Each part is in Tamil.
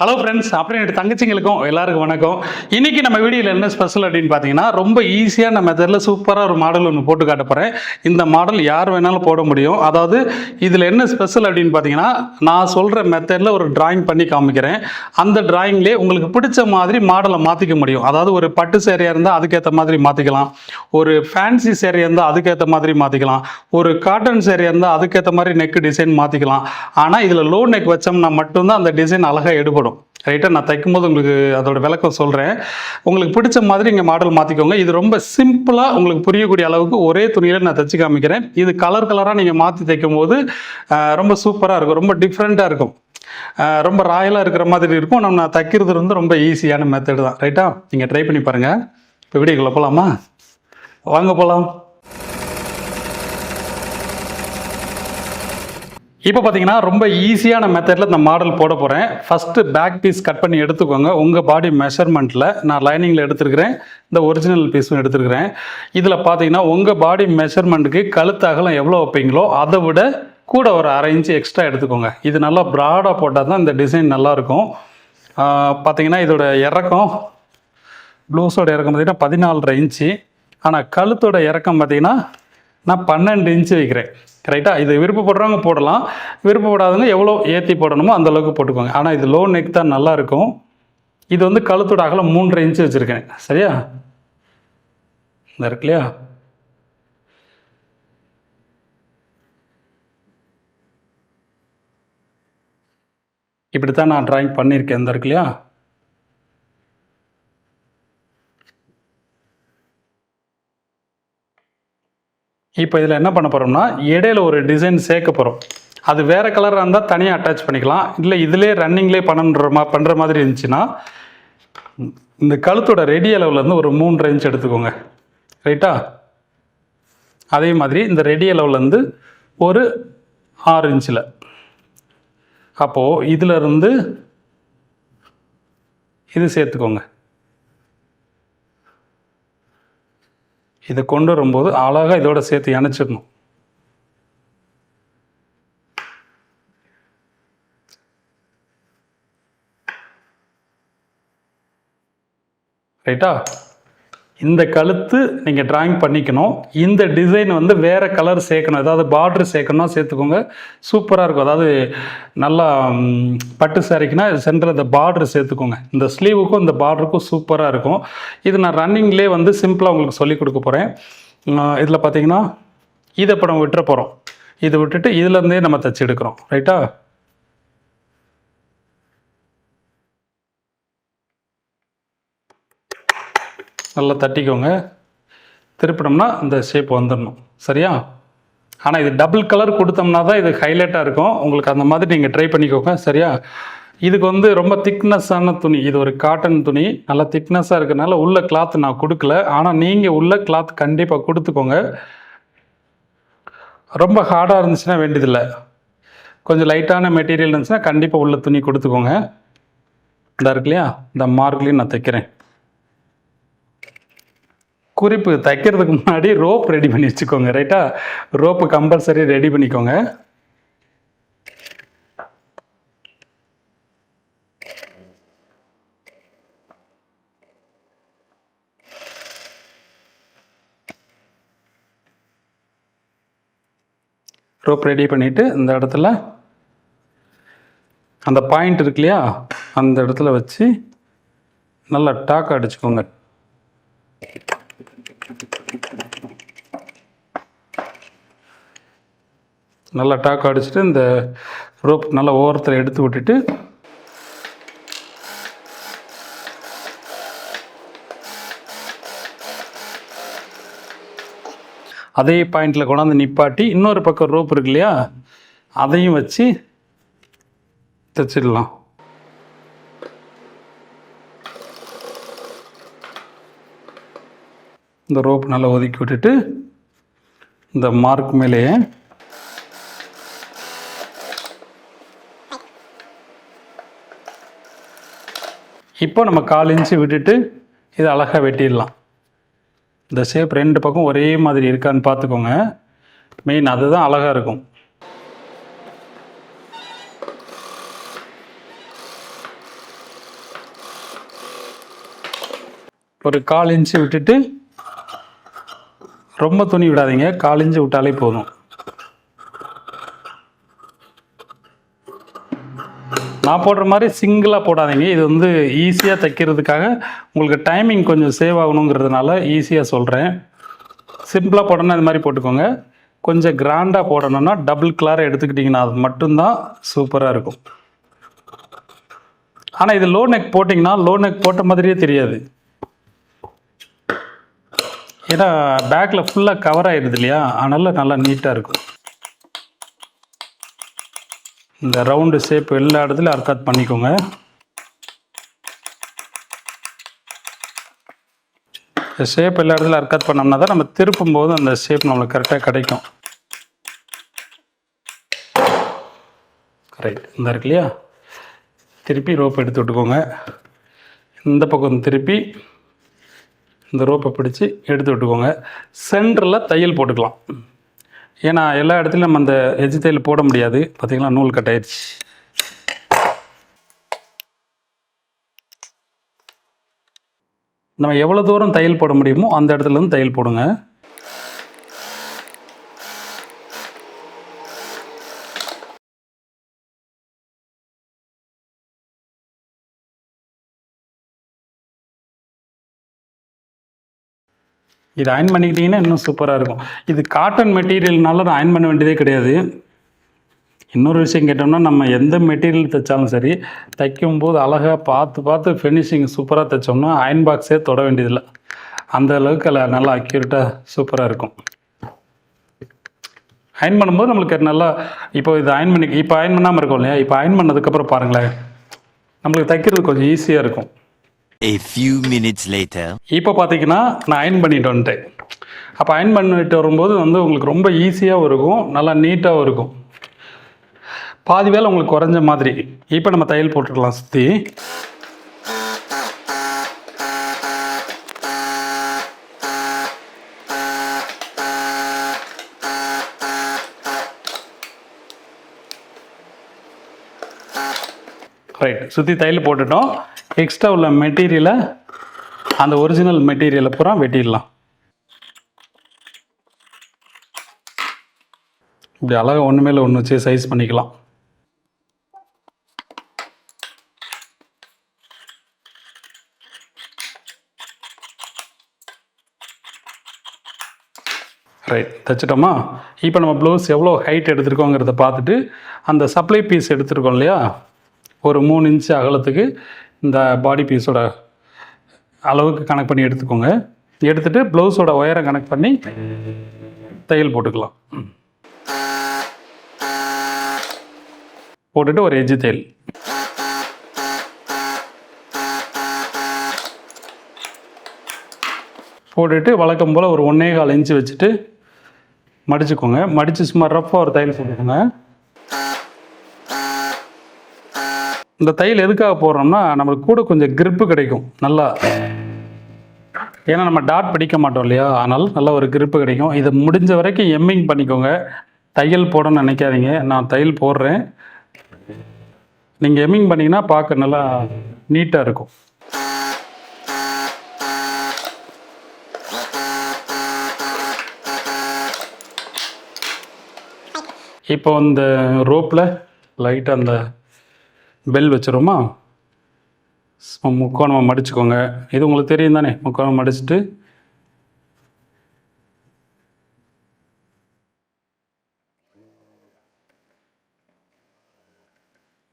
ஹலோ ஃப்ரெண்ட்ஸ் அப்புறம் என்னோட தங்கச்சிங்களுக்கும் எல்லாருக்கும் வணக்கம். இன்னைக்கு நம்ம வீடியோவில் என்ன ஸ்பெஷல் அப்படின்னு பார்த்தீங்கன்னா ரொம்ப ஈஸியாக நம்ம மெத்தடில் சூப்பராக ஒரு மாடல் ஒன்று போட்டு காட்ட போகிறேன் இந்த மாடல் யார் வேணாலும் போட முடியும். அதாவது இதில் என்ன ஸ்பெஷல் அப்படின்னு பார்த்தீங்கன்னா நான் சொல்கிற மெத்தடில் ஒரு டிராயிங் பண்ணி காமிக்கிறேன். அந்த டிராயிங்லேயே உங்களுக்கு பிடிச்ச மாதிரி மாடலை மாற்றிக்க முடியும். அதாவது ஒரு பட்டு சேரையாக இருந்தால் அதுக்கேற்ற மாதிரி மாற்றிக்கலாம் ஒரு ஃபேன்சி சேரையாக இருந்தால் அதுக்கேற்ற மாதிரி மாற்றிக்கலாம் ஒரு காட்டன் சேரையாக இருந்தால் அதுக்கேற்ற மாதிரி நெக் டிசைன் மாற்றிக்கலாம் ஆனால் இதில் லோ நெக் வச்சோம்னா மட்டும்தான் அந்த டிசைன் அழகாக எடுபடும். ரைட்டாக நான் தைக்கும்போது உங்களுக்கு அதோட விளக்கம் சொல்கிறேன் உங்களுக்கு பிடிச்ச மாதிரி இங்கே மாடல் மாற்றிக்கோங்க இது ரொம்ப சிம்பிளாக உங்களுக்கு புரியக்கூடிய அளவுக்கு ஒரே துணியில் நான் தைச்சு காமிக்கிறேன். இது கலர் கலராக நீங்கள் மாற்றி தைக்கும் போது ரொம்ப சூப்பராக இருக்கும். ரொம்ப டிஃப்ரெண்ட்டாக இருக்கும். ரொம்ப ராயலாக இருக்கிற மாதிரி இருக்கும். நம்ம நான் தைக்கிறது வந்து ரொம்ப ஈஸியான மெத்தடு தான். ரைட்டா நீங்கள் ட்ரை பண்ணி பாருங்கள் இப்போ வீடியோக்குள்ளே போகலாமா வாங்க போகலாம் இப்போ பார்த்தீங்கன்னா ரொம்ப ஈஸியான மெத்தடில் இந்த மாடல் போட போகிறேன் ஃபஸ்ட்டு பேக் பீஸ் கட் பண்ணி எடுத்துக்கோங்க. உங்கள் பாடி மெஷர்மெண்ட்டில் நான் லைனிங்கில் எடுத்துருக்கிறேன். இந்த ஒரிஜினல் பீஸும் எடுத்துருக்கிறேன். இதில் பார்த்தீங்கன்னா உங்கள் பாடி மெஷர்மெண்ட்டுக்கு கழுத்து அகலம் எவ்வளோ வைப்பீங்களோ அதை விட கூட ஒரு அரை இன்ச்சு எக்ஸ்ட்ரா எடுத்துக்கோங்க. இது நல்லா ப்ராடாக போட்டால் தான் இந்த டிசைன் நல்லாயிருக்கும். பார்த்தீங்கன்னா இதோட இறக்கம் ப்ளூஸோட இறக்கம் பார்த்தீங்கன்னா பதினாலரை இன்ச்சு ஆனால் கழுத்தோட இறக்கம் பார்த்தீங்கன்னா நான் பன்னெண்டு இன்ச்சு வைக்கிறேன். கரெக்டாக இது விருப்பப்படுறவங்க போடலாம். விருப்பப்படாதவங்க எவ்வளோ ஏற்றி போடணுமோ அந்த அளவுக்கு போட்டுக்கோங்க. ஆனால் இது லோ நெக் தான் நல்லா இருக்கும். இது வந்து கழுத்தோட அகலம் மூன்றரை இன்ச்சு வச்சுருக்கேன். சரியா? இந்த இருக்கு இல்லையா? இப்படி தான் நான் ட்ராயிங் பண்ணியிருக்கேன். இந்த இருக்கு இல்லையா? இப்போ இதில் என்ன பண்ண போகிறோம்னா இடையில ஒரு டிசைன் சேர்க்க போகிறோம் அது வேறு கலராக இருந்தால் தனியாக அட்டாச் பண்ணிக்கலாம். இல்லை இதிலே ரன்னிங்லேயே பண்ணுற மா பண்ணுற மாதிரி இருந்துச்சுன்னா இந்த கழுத்தோட ரெடி அளவுலேருந்து ஒரு மூணு இன்ச் எடுத்துக்கோங்க. ரைட்டா அதே மாதிரி இந்த ரெடி அளவுலேருந்து ஒரு ஆறு இன்ச்சில் அப்போது இதிலருந்து இது சேர்த்துக்கோங்க. இதை கொண்டு வரும்போது அழகாக இதோட சேர்த்து இணைச்சிடணும். ரைட்டா இந்த கழுத்து நீங்கள் ட்ராயிங் பண்ணிக்கணும். இந்த டிசைன் வந்து வேறு கலர் சேர்க்கணும். ஏதாவது பார்ட்ரு சேர்க்கணும்னா சேர்த்துக்கோங்க. சூப்பராக இருக்கும். அதாவது நல்லா பட்டு சாரிக்குன்னா சென்டரில் இந்த பார்ட்ரு சேர்த்துக்கோங்க. இந்த ஸ்லீவுக்கும் இந்த பார்டருக்கும் சூப்பராக இருக்கும். இது நான் ரன்னிங்லேயே வந்து சிம்பிளாக உங்களுக்கு சொல்லிக் கொடுக்க போகிறேன் இதில் பார்த்தீங்கன்னா இதை இப்போ நம்ம விட்டுற போகிறோம் இதை விட்டுட்டு இதுலேருந்தே நம்ம தச்சு எடுக்கிறோம். ரைட்டா நல்லா தட்டிக்கோங்க. திருப்பினோம்னா இந்த ஷேப் வந்துடணும் சரியா? ஆனால் இது டபுள் கலர் கொடுத்தோம்னா தான் இது ஹைலைட்டாக இருக்கும். உங்களுக்கு அந்த மாதிரி நீங்கள் ட்ரை பண்ணிக்கோங்க. சரியா? இதுக்கு வந்து ரொம்ப திக்னஸ்ஸான துணி. இது ஒரு காட்டன் துணி. நல்லா திக்னஸ்ஸாக இருக்கிறனால உள்ள கிளாத் நான் கொடுக்கல. ஆனால் நீங்கள் உள்ள கிளாத் கண்டிப்பாக கொடுத்துக்கோங்க. ரொம்ப ஹார்டாக இருந்துச்சுன்னா வேண்டியதில்லை. கொஞ்சம் லைட்டான மெட்டீரியல் இருந்துச்சுன்னா கண்டிப்பாக உள்ள துணி கொடுத்துக்கோங்க. இந்த இருக்கு இல்லையா? இந்த மார்க்லேயும் நான் தைக்கிறேன். குறிப்பு தைக்கிறதுக்கு முன்னாடி ரோப் ரெடி பண்ணி வச்சுக்கோங்க ரைட்டா ரோப்பு கம்பல்சரி ரெடி பண்ணிக்கோங்க. ரோப் ரெடி பண்ணிவிட்டு இந்த இடத்துல அந்த பாயிண்ட் இருக்கு இல்லையா? அந்த இடத்துல வச்சு நல்லா டாக் அடிச்சுக்கோங்க. நல்லா டாக் அடிச்சுட்டு இந்த ரோப் நல்லா ஓரத்தில் எடுத்து விட்டுட்டு அதே பாயிண்டில் கொண்டாந்து நிப்பாட்டி இன்னொரு பக்கம் ரோப் இருக்கு இல்லையா? அதையும் வச்சு தைச்சிடலாம். இந்த ரோப் நல்லா ஒதுக்கி விட்டுட்டு இந்த மார்க் மேலேயே இப்போ நம்ம கால் இன்ச்சு விட்டுட்டு இதை அழகாக வெட்டிடலாம். இந்த ஷேப் ரெண்டு பக்கம் ஒரே மாதிரி இருக்கான்னு பார்த்துக்கோங்க. மெயின் அதுதான் அழகாக இருக்கும். ஒரு கால் இன்ச்சு விட்டுட்டு ரொம்ப துணி விடாதீங்க. காலிஞ்சு விட்டாலே போதும். நான் போடுற மாதிரி சிங்கிளாக போடாதீங்க. இது வந்து ஈஸியாக தைக்கிறதுக்காக உங்களுக்கு டைமிங் கொஞ்சம் சேவ் ஆகணுங்கிறதுனால ஈஸியாக சொல்கிறேன் சிம்பிளாக போடணும் இது மாதிரி போட்டுக்கோங்க. கொஞ்சம் கிராண்டாக போடணும்னா டபுள் கிளார் எடுத்துக்கிட்டிங்கன்னா அது மட்டும்தான் சூப்பராக இருக்கும். ஆனால் இது லோ நெக் போட்டிங்கன்னா லோ நெக் போட்ட மாதிரியே தெரியாது. ஏன்னா பேக்கில் ஃபுல்லாக கவர் ஆகிடுது இல்லையா? அதனால் நல்லா நீட்டாக இருக்கும். இந்த ரவுண்டு ஷேப் எல்லா இடத்துலையும் அர்க்காத் பண்ணிக்கோங்க. இந்த ஷேப் எல்லா இடத்துலையும் அர்க்காத் பண்ணோம்னா தான் நம்ம திருப்பும் போது அந்த ஷேப் நம்மளுக்கு கரெக்டாக கிடைக்கும். கரெக்ட் இந்த இருக்கு இல்லையா? திருப்பி ரோப் எடுத்து விட்டுக்கோங்க. இந்த பக்கம் திருப்பி இந்த ரோப்பை பிடிச்சி எடுத்து விட்டுக்கோங்க. சென்டரில் தையல் போட்டுக்கலாம். ஏன்னா எல்லா இடத்துலையும் நம்ம அந்த எஜ்ஜு தையல் போட முடியாது. பார்த்தீங்களா நூல் கட் ஆயிடுச்சு. நம்ம எவ்வளோ தூரம் தையல் போட முடியுமோ அந்த இடத்துலேருந்து தையல் போடுங்க. இது அயன் பண்ணிக்கிட்டீங்கன்னா இன்னும் சூப்பராக இருக்கும். இது காட்டன் மெட்டீரியல்னால நான் அயன் பண்ண வேண்டியதே கிடையாது. இன்னொரு விஷயம் கேட்டோம்னா நம்ம எந்த மெட்டீரியல் தைச்சாலும் சரி தைக்கும் போது அழகாக பார்த்து பார்த்து ஃபினிஷிங் சூப்பராக தைச்சோம்னா அயன் பாக்ஸே தொட வேண்டியதில்லை. அந்த அளவுக்கு அதில் நல்லா அக்யூரேட்டாக சூப்பராக இருக்கும். அயன் பண்ணும்போது நம்மளுக்கு நல்லா இப்போ இது அயன் பண்ணி இப்போ அயன் பண்ணாமல் இருக்கும் இல்லையா? இப்போ அயன் பண்ணதுக்கப்புறம் பாருங்களேன். நம்மளுக்கு தைக்கிறது கொஞ்சம் ஈஸியாக இருக்கும். A few minutes later. இப்போ பார்த்தீங்கன்னா நான் அயன் பண்ணிட்டு வந்துட்டேன். அப்போ அயன் பண்ணிட்டு வரும்போது வந்து உங்களுக்கு ரொம்ப ஈஸியாகவும் இருக்கும் நல்லா நீட்டாகவும் இருக்கும். பாதி வேலை உங்களுக்கு குறைஞ்ச மாதிரி. இப்போ நம்ம தையல் போட்டுடலாம் சுற்றி ரைட் சுற்றி தையல் போட்டுட்டோம். எக்ஸ்ட்ரா உள்ள மெட்டீரியலை அந்த ஒரிஜினல் மெட்டீரியலை பூரா வெட்டிடலாம். இப்படி அழகாக ஒன்று மேலே ஒன்று வச்சு சைஸ் பண்ணிக்கலாம். ரைட் தைச்சிட்டோமா? இப்போ நம்ம ப்ளவுஸ் எவ்வளோ ஹைட் எடுத்துருக்கோங்கிறத பார்த்துட்டு அந்த சப்ளை பீஸ் எடுத்திருக்கோம் இல்லையா? ஒரு மூணு இன்ச்சு அகலத்துக்கு இந்த பாடி பீஸோட அளவுக்கு கணக்கு பண்ணி எடுத்துக்கோங்க. எடுத்துகிட்டு ப்ளவுஸோட ஒயரை கனெக்ட் பண்ணி தையல் போட்டுக்கலாம். போட்டுட்டு ஒரு எஜ்ஜு தையல் போட்டுட்டு வழக்கம் போல் ஒரு ஒன்றே கால் இன்ச்சு வச்சுட்டு மடிச்சுக்கோங்க. மடித்து சும்மா ரஃப்பாக ஒரு தையல் போட்டுக்கோங்க. இந்த தையல் எதுக்காக போடுறோம்னா நம்மளுக்கு கூட கொஞ்சம் கிரிப்பு கிடைக்கும். நல்லா. ஏன்னா நம்ம டாட் பிடிக்க மாட்டோம் இல்லையா? அதனால் நல்ல ஒரு கிரிப்பு கிடைக்கும். இதை முடிஞ்ச வரைக்கும் எம்மிங் பண்ணிக்கோங்க. தையல் போடணும்னு நினைக்காதீங்க. நான் தையல் போடுறேன். நீங்கள் எம்மிங் பண்ணிங்கன்னா பார்க்க நல்லா நீட்டாக இருக்கும். இப்போ இந்த ரோப்பில் லைட்டாக அந்த பெல் வச்சுருமா முக்கோணமாக மடிச்சுக்கோங்க. இது உங்களுக்கு தெரியும் தானே? முக்கோணம் மடிச்சுட்டு.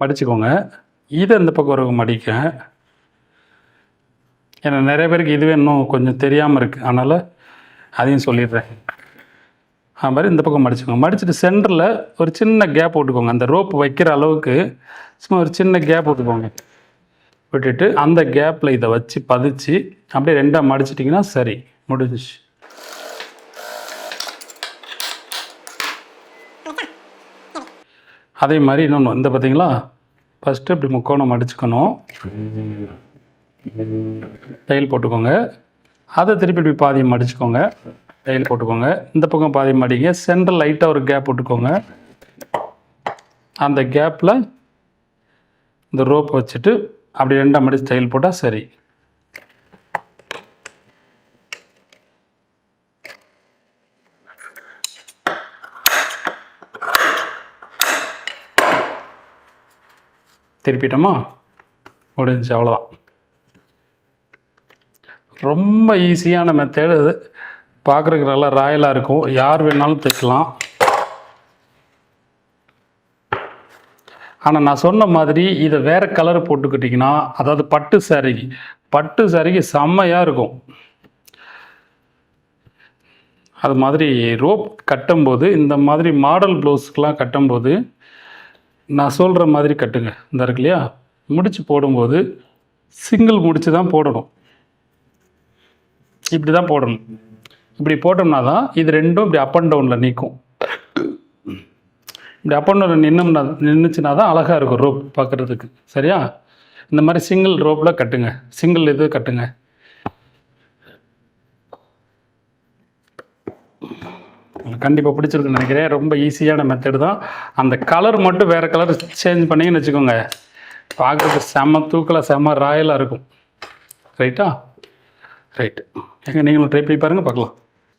மடிச்சுக்கோங்க. இதை இந்த பக்கம் ஒரு மடிக்க. ஏன்னா நிறைய பேருக்கு இதுவே இன்னும் கொஞ்சம் தெரியாமல் இருக்குது அதனால் அதையும் சொல்லிடுறேன். அது மாதிரி இந்த பக்கம் மடிச்சுக்கோங்க. மடிச்சுட்டு சென்டரில் ஒரு சின்ன கேப் விட்டுக்கோங்க அந்த ரோப் வைக்கிற அளவுக்கு சும்மா ஒரு சின்ன கேப் விட்டுக்கோங்க விட்டுட்டு அந்த கேப்பில் இதை வச்சு பதிச்சு அப்படியே ரெண்டாக மடிச்சிட்டிங்கன்னா சரி முடிஞ்சிச்சு. அதே மாதிரி இன்னொன்று இந்த பார்த்தீங்களா? ஃபஸ்ட்டு இப்படி முக்கோணம் மடிச்சுக்கணும். தையல் போட்டுக்கோங்க. அதை திருப்பி இப்படி பாதி மடிச்சுக்கோங்க. டைல் போட்டுக்கோங்க. இந்த பக்கம் பாதி மாட்டிங்க சென்டர் லைட்டாக ஒரு கேப் விட்டுக்கோங்க. அந்த கேப்பில் இந்த ரோப் வச்சுட்டு அப்படி ரெண்டாம் மடி ஸ்டைல் போட்டால் சரி. திருப்பிட்டோமா? முடிஞ்சு அவ்வளோதான் ரொம்ப ஈஸியான மெத்தேடு அது. பார்க்குறதுக்கு நல்லா ராயலாக இருக்கும். யார் வேணாலும் தைக்கலாம் ஆனால் நான் சொன்ன மாதிரி இதை வேறு கலர் போட்டுக்கிட்டிங்கன்னா அதாவது பட்டு சாரிக்கு பட்டு சாரிக்கு செம்மையாக இருக்கும். அது மாதிரி ரோப் கட்டும்போது இந்த மாதிரி மாடல் ப்ளவுஸ்க்கெலாம் கட்டும்போது நான் சொல்கிற மாதிரி கட்டுங்க. இந்த இருக்கு இல்லையா? முடிச்சு போடும்போது சிங்கிள் முடிச்சு தான் போடணும். இப்படி தான் போடணும். இப்படி போட்டோம்னா தான் இது ரெண்டும் இப்படி அப் அண்ட் டவுனில் நிற்கும் இப்படி அப் அண்ட் டவுனில் நின்னோம்னா நின்றுச்சுன்னா தான் அழகாக இருக்கும் ரோப் பார்க்குறதுக்கு சரியா? இந்த மாதிரி சிங்கிள் ரோப்பில் கட்டுங்க. சிங்கிள் இது கட்டுங்க. கண்டிப்பாக பிடிச்சிருக்குன்னு நினைக்கிறேன். ரொம்ப ஈஸியான மெத்தடு தான். அந்த கலர் மட்டும் வேறு கலர் சேஞ்ச் பண்ணிங்கன்னு வச்சுக்கோங்க. பார்க்குறதுக்கு செம தூக்கில் செம ராயலாக இருக்கும். ரைட்டா ரைட்டு எங்கே நீங்களும் ட்ரை பண்ணி பாருங்கள் பார்க்கலாம்.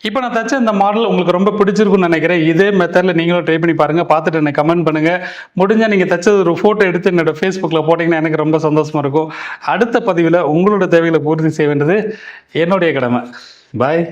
இப்போ நான் தச்ச இந்த மாடல் உங்களுக்கு ரொம்ப பிடிச்சிருக்குன்னு நினைக்கிறேன். இதே மெத்தடில் நீங்களும் ட்ரை பண்ணி பாருங்கள் பார்த்துட்டு எனக்கு கமெண்ட் பண்ணுங்கள் முடிஞ்சால் நீங்கள் தச்சது ஒரு ஃபோட்டோ எடுத்து என்னோட ஃபேஸ்புக்கில் போட்டிங்கன்னா எனக்கு ரொம்ப சந்தோஷமாக இருக்கும். அடுத்த பதிவில் உங்களோட தேவைகளை பூர்த்தி செய்ய வேண்டியது என்னுடைய கடமை. பாய்